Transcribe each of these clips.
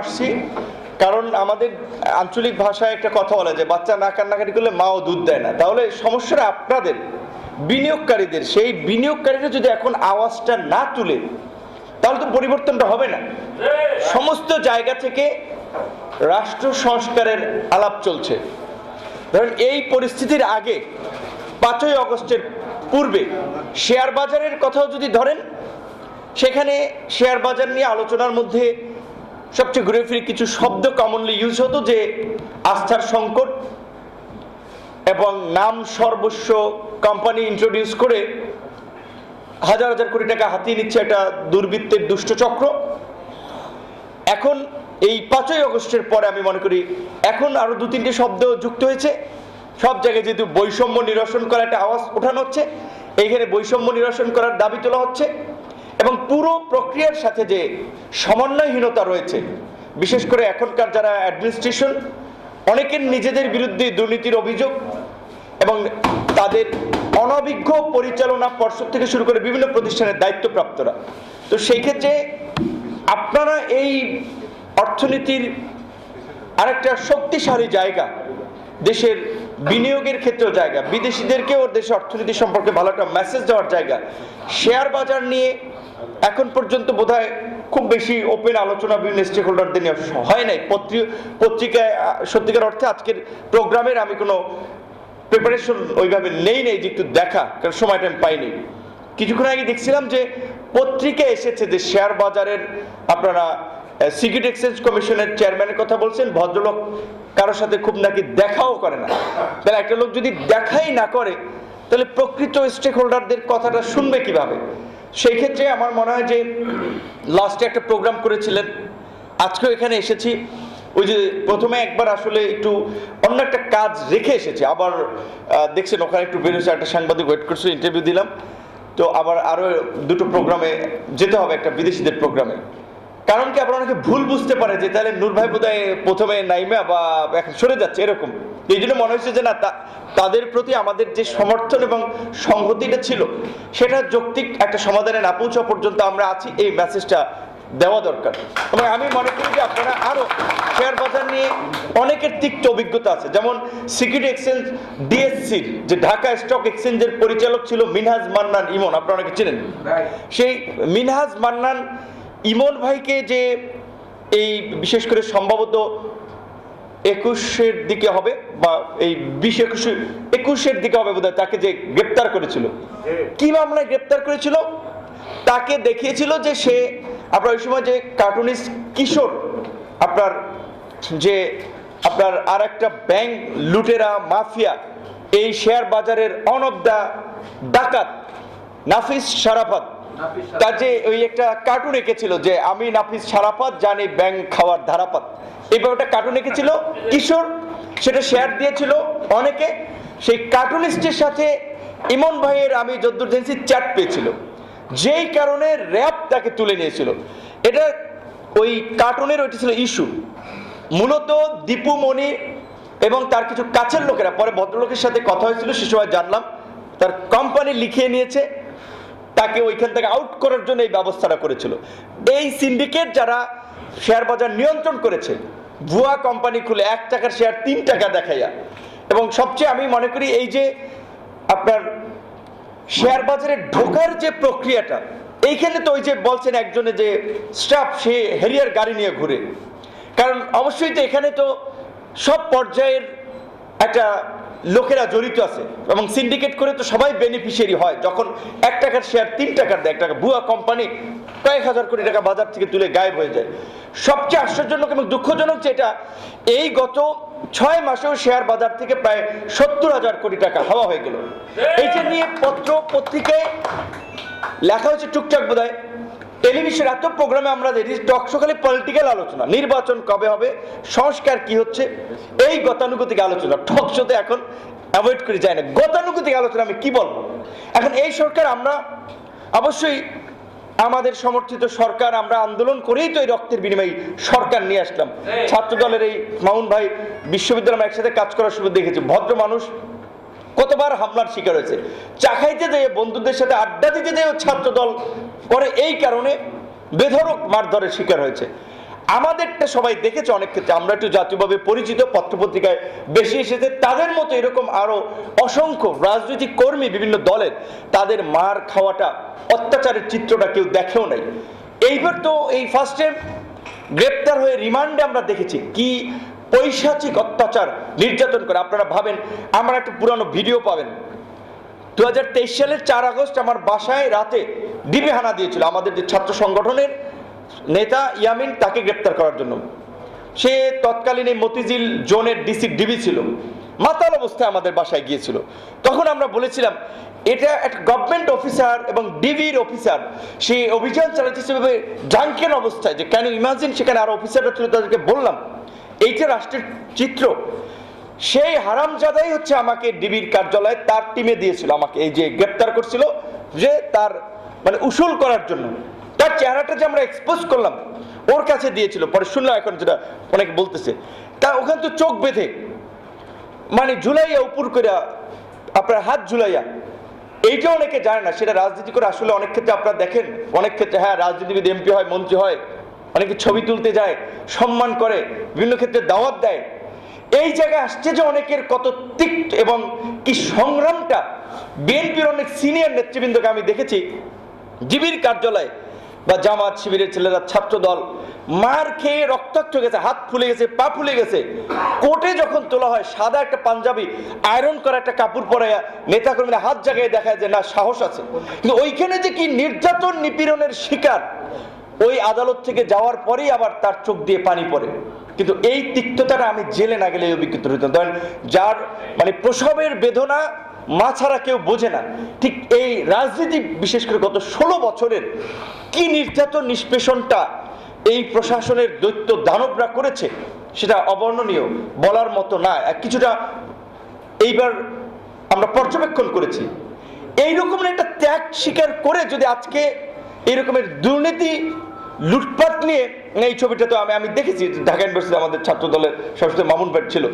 আসছি। কারণ আমাদের আঞ্চলিক ভাষায় একটা কথা বলা যে বাচ্চা না কান্নাকাটি করলে মাও দুধ দেয় না। তাহলে সমস্যাটা আপনাদের, বিনিয়োগকারীদের। সেই বিনিয়োগকারীরা যদি এখন আওয়াজটা না তুলে, তাহলে তো পরিবর্তনটা হবে না। সমস্ত জায়গা থেকে রাষ্ট্র সংস্কারের আলাপ চলছে। ধরেন, এই পরিস্থিতির আগে পাঁচই অগস্টের পূর্বে শেয়ার বাজারের কথাও যদি ধরেন, সেখানে শেয়ার বাজার নিয়ে আলোচনার মধ্যে সবচেয়ে ঘুরে ফিরে কিছু শব্দ কমনলি ইউজ হতো যে আস্থার সংকট এবং নাম সর্বস্ব কোম্পানি ইন্ট্রোডিউস করে হাজার হাজার কোটি টাকা হাতিয়ে নিচ্ছে একটা দুর্বৃত্তের দুষ্টচক্র এখন এই পাঁচই অগস্টের পরে আমি মনে করি এখন আরও দু তিনটে শব্দ যুক্ত হয়েছে। সব জায়গায় যেহেতু বৈষম্য নিরসন করার একটা আওয়াজ ওঠানো হচ্ছে, এইখানে বৈষম্য নিরসন করার দাবি তোলা হচ্ছে। এবং পুরো প্রক্রিয়ার সাথে যে সমন্বয়হীনতা রয়েছে, বিশেষ করে এখনকার যারা অ্যাডমিনিস্ট্রেশন অনেকের নিজেদের বিরুদ্ধে দুর্নীতির অভিযোগ এবং তাদের অনভিজ্ঞ পরিচালনা পর্ষদ থেকে শুরু করে বিভিন্ন প্রতিষ্ঠানের দায়িত্বপ্রাপ্তরা। তো সেই ক্ষেত্রে আপনারা এই অর্থনীতির আরেকটা শক্তিশালী জায়গা, দেশের বিনিয়োগের ক্ষেত্রেও জায়গা, বিদেশিদেরকেও দেশের অর্থনীতি সম্পর্কে ভালো একটা মেসেজ দেওয়ার জায়গা শেয়ার বাজার নিয়ে এখন পর্যন্ত বোধহয় খুব বেশি ওপেন আলোচনা বিভিন্ন স্টেক হোল্ডারদের নিয়ে হয় নাই। পত্রিকায় সত্যিকার অর্থে আজকের প্রোগ্রামের আমি কোনো প্রিপারেশন ওইভাবে নেই নেই, যে একটু দেখা, কারণ সময়টা আমি পাইনি। কিছুক্ষণ আগে দেখছিলাম যে পত্রিকায় এসেছে যে শেয়ার বাজারের আপনারা সিকিউরিটি এক্সচেঞ্জ কমিশনের চেয়ারম্যানের কথা বলছেন, ভদ্রলোক কারোর সাথে খুব নাকি দেখাও করে না। তাহলে একটা লোক যদি দেখাই না করে, তাহলে প্রকৃত স্টেক হোল্ডারদের কথাটা শুনবে কীভাবে? সেই ক্ষেত্রে আমার মনে হয় যে লাস্টে একটা প্রোগ্রাম করেছিলেন। আজকেও এখানে এসেছি। ওই যে প্রথমে একবার আসলে একটু অন্য একটা কাজ রেখে এসেছি। আবার দেখছেন ওখানে একটু বেরোছে একটা সাংবাদিক ওয়েট করছে ইন্টারভিউ দিলাম। তো আবার আরও দুটো প্রোগ্রামে যেতে হবে একটা বিদেশিদের প্রোগ্রামে কারণ কি আপনারা অনেকে ভুল বুঝতে পারে যে তাহলে নূর ভাই বোধহয় প্রথমে নাইমা বা এখন সরে যাচ্ছে এরকম। এই জন্য মনে হচ্ছে যে না তাদের প্রতি আমাদের যে সমর্থন এবং সংহতিটা ছিল সেটা যৌক্তিক একটা সমাধানে না পৌঁছা পর্যন্ত আমরা আছি এই মেসেজটা দেওয়া দরকার। এবং আমি মনে করি যে আপনারা আরও শেয়ার বাজার নিয়ে অনেকের তিক্ত অভিজ্ঞতা আছে। যেমন সিকিউরিটি এক্সচেঞ্জ ডিএসসির যে ঢাকা স্টক এক্সচেঞ্জের পরিচালক ছিল মিনহাজ মান্নান ইমন আপনারা অনেকে চিনেন? সেই মিনহাজ মান্নান ইমন ভাইকে যে এই বিশেষ করে সম্ভবত একুশের দিকে হবে বা এই বিশ একুশে একুশের দিকে হবে বোধহয় তাকে যে গ্রেপ্তার করেছিল। কি মামলায় গ্রেপ্তার করেছিল? তাকে দেখিয়েছিল যে সে আপনার ওই সময় যে কার্টুনিস্ট কিশোর আপনার যে আপনার আর একটা ব্যাংক লুটেরা মাফিয়া এই শেয়ার বাজারের অন অফ দ্য ডাকাত নাফিস সারাফাত তার যে ওই একটা কার্টুন এঁকেছিল যে আমি নাফিস সারাফাত, জানি ব্যাংক খাওয়ার ধারাপাত। এই ব্যাপারটা কার্টুন এঁকেছিল কিশোর, সেটা শেয়ার দিয়েছিল অনেকে। সেই কার্টুনিস্টের সাথে ইমন ভাইয়ের আমি যদ্দুর জেন্সি চ্যাট পেয়েছিল। যেই কারণে র্যাপ তাকে তুলে নিয়েছিল। এটা ওই কার্টুনের ওইটা ছিল ইস্যু মূলত দীপু মণি এবং তার কিছু কাছের লোকেরা, পরে ভদ্রলোকের সাথে কথা হয়েছিল, সে সময় জানলাম, তার কোম্পানি লিখিয়ে নিয়েছে। তাকে ওইখান থেকে আউট করার জন্য এই ব্যবস্থাটা করেছিল। এই সিন্ডিকেট যারা শেয়ার বাজার নিয়ন্ত্রণ করেছে, ভুয়া কোম্পানি খুলে এক টাকার শেয়ার তিন টাকা দেখাইয়া। এবং সবচেয়ে আমি মনে করি এই যে আপনার শেয়ার বাজারে ঢোকার যে প্রক্রিয়াটা, এইখানে তো ওই যে বলছেন একজনে যে স্টাফ সে হেরিয়ার গাড়ি নিয়ে ঘুরে। কারণ অবশ্যই তো এখানে তো সব পর্যায়ের একটা লোকেরা জড়িত আছে এবং সিন্ডিকেট করে তো সবাই বেনিফিশিয়ারি হয়। যখন এক টাকার শেয়ার তিন টাকার দেয়, এক টাকা ভুয়া কোম্পানি কয়েক হাজার কোটি টাকা বাজার থেকে তুলে গায়েব হয়ে যায়। সবচেয়ে আশ্চর্যজনক এবং দুঃখজনক যে এটা, এই গত ছয় মাসেও শেয়ার বাজার থেকে প্রায় সত্তর হাজার কোটি টাকা হাওয়া হয়ে গেল। এইটা নিয়ে পত্র পত্রিকায় লেখা হচ্ছে টুকটাক বোধ টেলিভিশন এত প্রোগ্রামে আমরা দেখি টকশো খালি পলিটিক্যাল আলোচনা। নির্বাচন কবে হবে, সংস্কার কি হচ্ছে, এই গতানুগতিক আলোচনা। টকশোতে এখন অ্যাভয়েড করে যায় না। গতানুগতিক আলোচনা আমি কি বলব? এখন এই সরকার আমরা অবশ্যই আমাদের সমর্থিত সরকার, আমরা আন্দোলন করেই তো এই রক্তের বিনিময়ে সরকার নিয়ে আসলাম। ছাত্র দলের এই মামুন ভাই বিশ্ববিদ্যালয় একসাথে কাজ করার সুযোগ দেখেছি। ভদ্র মানুষ কতবার হামলার শিকার হয়েছে? চা খাইতে যেয়ে বন্ধুদের সাথে আড্ডা দিতে যেয়ে ছাত্র দল করে এই কারণে বেধরক মারধরের শিকার হয়েছে। আমাদেরটা সবাই দেখেছে অনেক ক্ষেত্রে, আমরা একটু জাতীয়ভাবে পরিচিত, পত্রপত্রিকায় বেশি এসেছে। তাদের মতো এরকম আরও অসংখ্য রাজনৈতিক কর্মী বিভিন্ন দলের, তাদের মার খাওয়াটা, অত্যাচারের চিত্রটা কেউ দেখেও নাই। এইবার তো এই ফার্স্ট গ্রেপ্তার হয়ে রিমান্ডে আমরা দেখেছি কি পৈশাচিক অত্যাচার নির্যাতন করে। আপনারা ভাবেন, আমরা একটা পুরানো ভিডিও পাবেন। দু হাজার তেইশ সালের চার আগস্ট আমার বাসায় রাতে ডিবি হানা দিয়েছিল আমাদের যে ছাত্র সংগঠনের নেতা ইয়ামিন, তাকে গ্রেপ্তার করার জন্য। সে তৎকালীন এই মতিঝিল জোনের ডিসি ডিবি ছিল। মাতাল অবস্থায় আমাদের বাসায় গিয়েছিল। তখন আমরা বলেছিলাম, এটা একটা গভর্নমেন্ট অফিসার এবং ডিবির অফিসার সে অভিযান চালাচ্ছে সেভাবে জাঙ্কেন অবস্থায় যে, কেন ইমাজিন সেখানে আরও অফিসাররা ছিল তাদেরকে বললাম। এইটা রাষ্ট্রের চিত্র। সেই হারামজাদাই হচ্ছে আমাকে ডিবির কার্যালয়ে তার টিমে দিয়েছিল, আমাকে এই যে গ্রেপ্তার করছিল যে তার মানে উসুল করার জন্য। তার চেহারাটা যে আমরা এক্সপোজ করলাম, ওর কাছে দিয়েছিল, পরে শুনলাম এখন যেটা অনেকে বলতেছে। তা ওখানে তো চোখ বেঁধে মানে ঝুলাইয়া উপর করে আপনার হাত ঝুলাইয়া, এইটা অনেকে জানে না, সেটা রাজনীতি করে আসলে অনেক ক্ষেত্রে আপনারা দেখেন, অনেক ক্ষেত্রে হ্যাঁ রাজনীতিবিদ এমপি হয়, মন্ত্রী হয় অনেকে ছবি তুলতে যায়, সম্মান করে, বিভিন্ন ক্ষেত্রে দাওয়াত দেয়। এই জায়গায় আসছে যে অনেকের কত তিক্ত এবং কি সংগ্রামটা বিএনপির অনেক সিনিয়র নেতৃবৃন্দকে আমি দেখেছি, জিবির কার্যালয়ে বা জামাত শিবিরের ছেলেরা ছাত্র দল মার খেয়ে রক্তাক্ত গেছে, হাত ফুলে গেছে, পা ফুলে গেছে। কোর্টে যখন তোলা হয়, সাদা একটা পাঞ্জাবি, আয়রন করা একটা কাপড় পরাইয়া নেতাকর্মীরা হাত জাগায় দেখায় যে, না, সাহস আছে। কিন্তু ওইখানে যে কি নির্যাতন নিপীড়নের শিকার ওই আদালত থেকে যাওয়ার পরেই আবার তার চোখ দিয়ে পানি পড়ে। কিন্তু এই তিক্ততাটা আমি জেলে না গেলে অভিজ্ঞতা হইতাম ধরেন, যার মানে প্রসবের বেদনা মা ছাড়া কেউ বোঝে না। ঠিক এই রাজনীতি বিশেষ করে গত ষোলো বছরের কি নির্যাতন নিষ্পেষণটা এই প্রশাসনের দৈত্য দানবরা করেছে, সেটা অবর্ণনীয় বলার মতো না। কিছুটা এইবার আমরা পর্যবেক্ষণ করেছি। এই রকমের একটা ত্যাগ স্বীকার করে যদি আজকে এই রকমের দুর্নীতি লুটপাট নিয়ে এই ছবিটা তো আমি আমি দেখেছি ঢাকা ইউনিভার্সিটি আমাদের ছাত্র দলের সরস্বতী মামুন ভাই ছিল।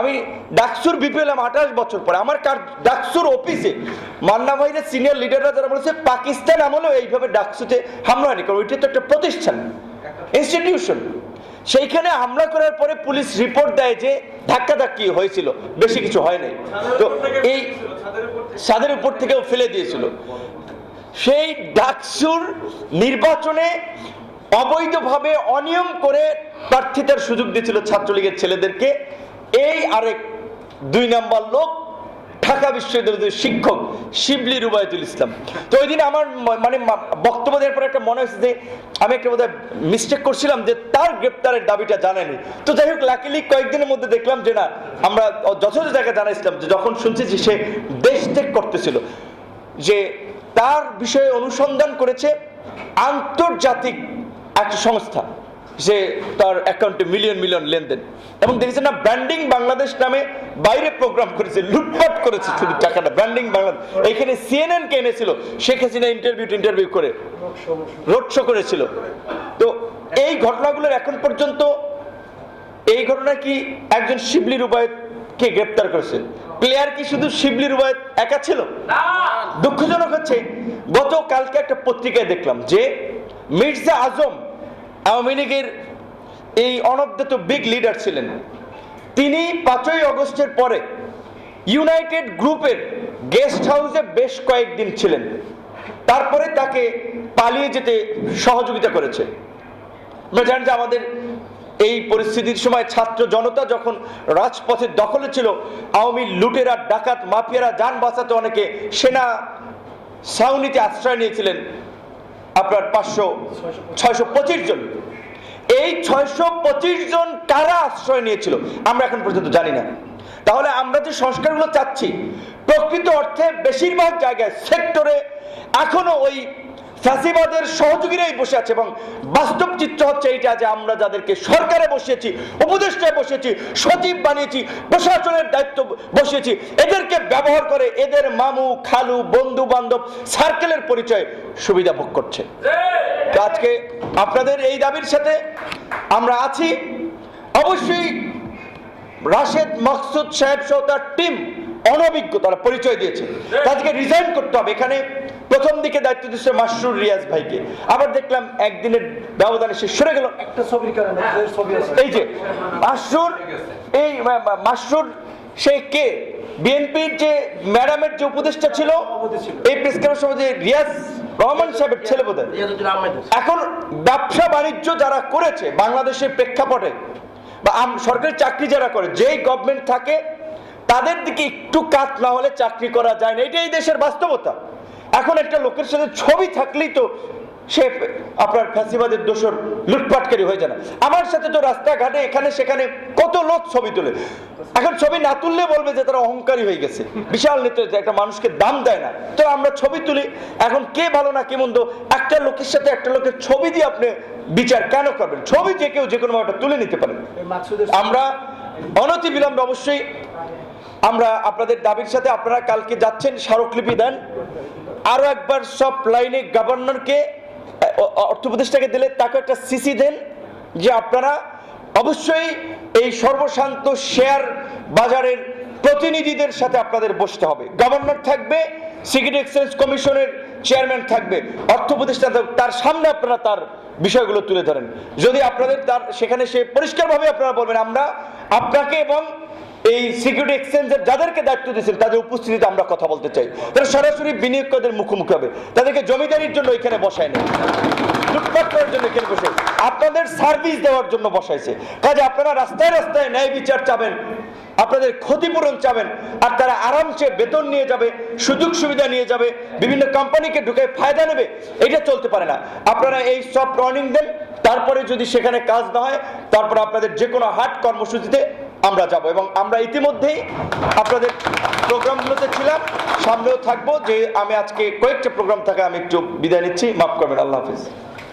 আমি ডাকসুর বিপি হলাম আঠাশ বছর পরে আমার কার ডাকসুর অফিসে মান্না ভাইদের সিনিয়র লিডাররা যারা বলেছে পাকিস্তান আমলেও এইভাবে ডাকসুতে হামলা হয়নি। কারণ ওইটা তো একটা প্রতিষ্ঠান ইনস্টিটিউশন সেইখানে হামলা করার পরে পুলিশ রিপোর্ট দেয় যে ধাক্কা ধাক্কি হয়েছিল বেশি কিছু হয় নাই। তো এই ছাদের উপর থেকেও ফেলে দিয়েছিল। সেই ডাকসুর নির্বাচনে অবৈধভাবে অনিয়ম করে প্রার্থিতার সুযোগ দিয়েছিল ছাত্রলীগের ছেলেদেরকে। এই আরেক দুই নাম্বার লোক ঢাকা বিশ্ববিদ্যালয়ের শিক্ষক শিবলি রুবায়তুল ইসলাম। তো ওই দিন আমার মানে বক্তব্য দেওয়ার পরে একটা মনে হয়েছে যে আমি একটা বোধহয় মিস্টেক করছিলাম যে তার গ্রেপ্তারের দাবিটা জানায়নি। তো যাই হোক লাকিলি কয়েকদিনের মধ্যে দেখলাম যে না, আমরা যথাযথ জায়গায় জানাইছিলাম যে যখন শুনছি যে সে দেশ ত্যাগ করতেছিল, যে তার বিষয়ে অনুসন্ধান করেছে আন্তর্জাতিক একটা সংস্থা সে তার অ্যাকাউন্টে মিলিয়ন মিলিয়ন লেনদেন। এবং দেখেছে না ব্র্যান্ডিং বাংলাদেশ নামে বাইরে প্রোগ্রাম করেছে, লুটপাট করেছে শুধু টাকাটা। ব্র্যান্ডিং বাংলাদেশ এখানে সিএনএন কে এনেছিল, শেখ হাসিনা ইন্টারভিউ ইন্টারভিউ করে। রোড শো করেছিল। তো এই ঘটনাগুলোর এখন পর্যন্ত এই ঘটনা কি একজন শিবলি রুবায়তকে গ্রেপ্তার করেছে? প্লেয়ার কি শুধু শিবলি রুবায়ত একা ছিল? দুঃখজনক হচ্ছে, গতকালকে একটা পত্রিকায় দেখলাম যে মির্জা আজম আওয়ামী লীগের এই অনবদ্যত বিগ লিডার ছিলেন। তিনি পাঁচই অগস্টের পরে ইউনাইটেড গ্রুপের গেস্ট হাউসে বেশ কয়েকদিন ছিলেন। তারপরে তাকে পালিয়ে যেতে সহযোগিতা করেছে। আমরা জানেন যে আমাদের এই পরিস্থিতির সময় ছাত্র জনতা যখন রাজপথের দখলে ছিল, আওয়ামী লুটেরা, ডাকাত, মাফিয়ারা, যান বাঁচাতে অনেকে সেনা ছাউনিতে আশ্রয় নিয়েছিলেন আপনার পাঁচশো, ছয়শো পঁচিশ জন। এই ছয়শো পঁচিশ জন কারা আশ্রয় নিয়েছিল, আমরা এখন পর্যন্ত জানি না। তাহলে আমরা যে সংস্কারগুলো চাচ্ছি, প্রকৃত অর্থে বেশিরভাগ জায়গায়, সেক্টরে এখনও ওই ফ্যাসিবাদের সহযোগীরাই বসে আছে এবং বাস্তব চিত্র হচ্ছে এইটা যে আমরা যাদেরকে সরকারে বসিয়েছি, উপদেষ্টায় বসিয়েছি, সচিব বানিয়েছি, প্রশাসনের দায়িত্ব বসিয়েছি, এদেরকে ব্যবহার করে এদের মামু, খালু, বন্ধু বান্ধব সার্কেলের পরিচয় সুবিধা ভোগ করছে। আজকে আপনাদের এই দাবির সাথে আমরা আছি। অবশ্যই রাশেদ মকসুদ সাহেব সহ তার টিম অনভিজ্ঞ, তারা পরিচয় দিয়েছে। তাদেরকে রিজাইন করতে হবে। এখানে প্রথম দিকে দায়িত্ব দিচ্ছে মাসরুর রিয়াজ ভাইকে। আবার দেখলাম একদিনের ব্যবধানে সে সরে গেল। একটা ছবির কারণে এর ছবি আছে। এই যে মাসরুর এই মাসরুর সে কে? বিএনপির যে ম্যাডামের যে উপদেষ্টা ছিল এই প্রেস ক্লাবের সময় যে রিয়াজ রহমান সাহেবের ছেলে বোধ এখন ব্যবসা বাণিজ্য যারা করেছে বাংলাদেশের প্রেক্ষাপটে বা আম- সরকারি চাকরি যারা করে যেই গভর্নমেন্ট থাকে তাদের দিকে একটু কাজ না হলে চাকরি করা যায় না। এটাই দেশের বাস্তবতা। এখন একটা লোকের সাথে ছবি থাকলেই তো সে আপনার ফ্যাসিবাদের দোষর লুটপাটকারী হয়ে যায় আমার সাথে তো রাস্তাঘাটে এখানে সেখানে কত লোক ছবি তোলে। এখন ছবি না তুললে বলবে যে তারা অহংকারী হয়ে গেছে। বিশাল নেতৃত্ব যে একটা মানুষকে দাম দেয় না। তো আমরা ছবি তুলি। এখন কে ভালো না কে মন্দ? একটা লোকের সাথে একটা লোকের ছবি দিয়ে আপনি বিচার কেন করবেন? ছবি যে কেউ যে কোনো একটা তুলে নিতে পারেন আমরা অনতি বিলম্বে অবশ্যই আমরা আপনাদের দাবির সাথে আপনারা কালকে যাচ্ছেন স্মারকলিপি দেন। আরও একবার সব লাইনে গভর্নরকে অর্থ উপদেষ্টাকে দিলে তাকে একটা সিসি দেন যে আপনারা অবশ্যই এই সর্বশান্ত শেয়ার বাজারের প্রতিনিধিদের সাথে আপনাদের বসতে হবে। গভর্নর থাকবে সিকিউরিটি এক্সচেঞ্জ কমিশনের চেয়ারম্যান থাকবে অর্থ থাকবে, তার সামনে আপনারা তার বিষয়গুলো তুলে ধরেন। যদি আপনাদের তার সেখানে সে পরিষ্কারভাবে আপনারা বলবেন আমরা আপনাকে এবং এই সিকিউরিটি এক্সচেঞ্জের যাদেরকে দায়িত্ব দিয়েছেন, তাদের উপস্থিতিতে আমরা কথা বলতে চাই। তারা সরাসরি বিনিয়োগকারীদের মুখোমুখি হবে। তাদেরকে জমিদারির জন্য এখানে বসায় নেই লুটপাট করার জন্য এখানে বসে। আপনাদের সার্ভিস দেওয়ার জন্য বসাইছে। কাজে আপনারা রাস্তায় রাস্তায় ন্যায় বিচার চাবেন, আপনাদের ক্ষতিপূরণ চাবেন, আর তারা আরামসে বেতন নিয়ে যাবে, সুযোগ সুবিধা নিয়ে যাবে, বিভিন্ন কোম্পানিকে ঢুকে ফায়দা নেবে, এটা চলতে পারে না। আপনারা এই সব ওয়ার্নিং দেন তারপরে যদি সেখানে কাজ না হয়, তারপরে আপনাদের যে কোনো হাট কর্মসূচিতে আমরা যাব। এবং আমরা ইতিমধ্যেই আপনাদের প্রোগ্রামগুলোতে ছিলাম, সামনেও থাকব। যে আমি আজকে কয়েকটা প্রোগ্রাম থাকে, আমি একটু বিদায় নিচ্ছি। মাফ করবেন, আল্লাহ হাফিজ।